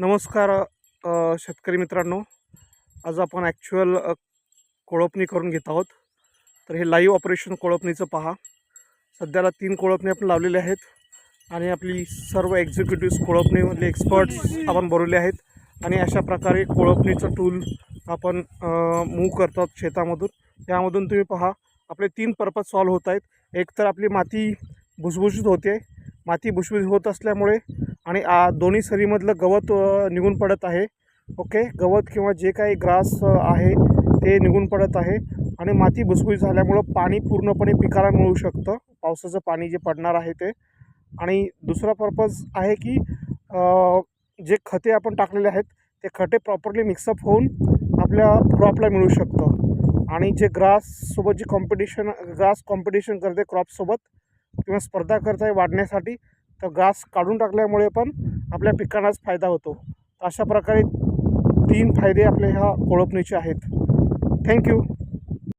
नमस्कार शेतकरी मित्रांनो. आज आपण ॲक्च्युअल कोळपणी करून घेत आहोत. तर हे लाईव्ह ऑपरेशन कोळपणीचं पहा. सध्याला तीन कोळपणी आपण लावलेले आहेत आणि आपली सर्व एक्झिक्युटिव्ह कोळपणीमधले एक्सपर्ट्स आपण बरवले आहेत. आणि अशा प्रकारे कोळपणीचं टूल आपण मूव करतात शेतामधून. त्यामधून तुम्ही पहा आपले तीन पर्पज सॉल्व्ह होत आहेत. एक तर आपली माती भुसभुशीत होते. माती भुसभुशीत होत असल्यामुळे आणि आ दोन्ही सरीमधलं गवत निघून पडत आहे. ओके? गवत किंवा जे काही ग्रास आहे ते निघून पडत आहे. आणि माती भुसभुस झाल्यामुळं पाणी पूर्णपणे पिकाला मिळू शकतं. पावसाचं पाणी जे पडणार आहे ते. आणि दुसरा पर्पज आहे की जे खते आपण टाकलेले आहेत ते खते प्रॉपरली मिक्सअप होऊन आपल्या क्रॉपला मिळू शकतं. आणि जे ग्राससोबत जे कॉम्पिटिशन ग्रास कॉम्पिटिशन करते क्रॉपसोबत किंवा स्पर्धा करता वाढण्यासाठी तर घास काढून टाकल्यामुळे पण आपल्या पिकांनाच फायदा होतो. अशा प्रकारे तीन फायदे आपले ह्या कोळपणीचे आहेत. थँक्यू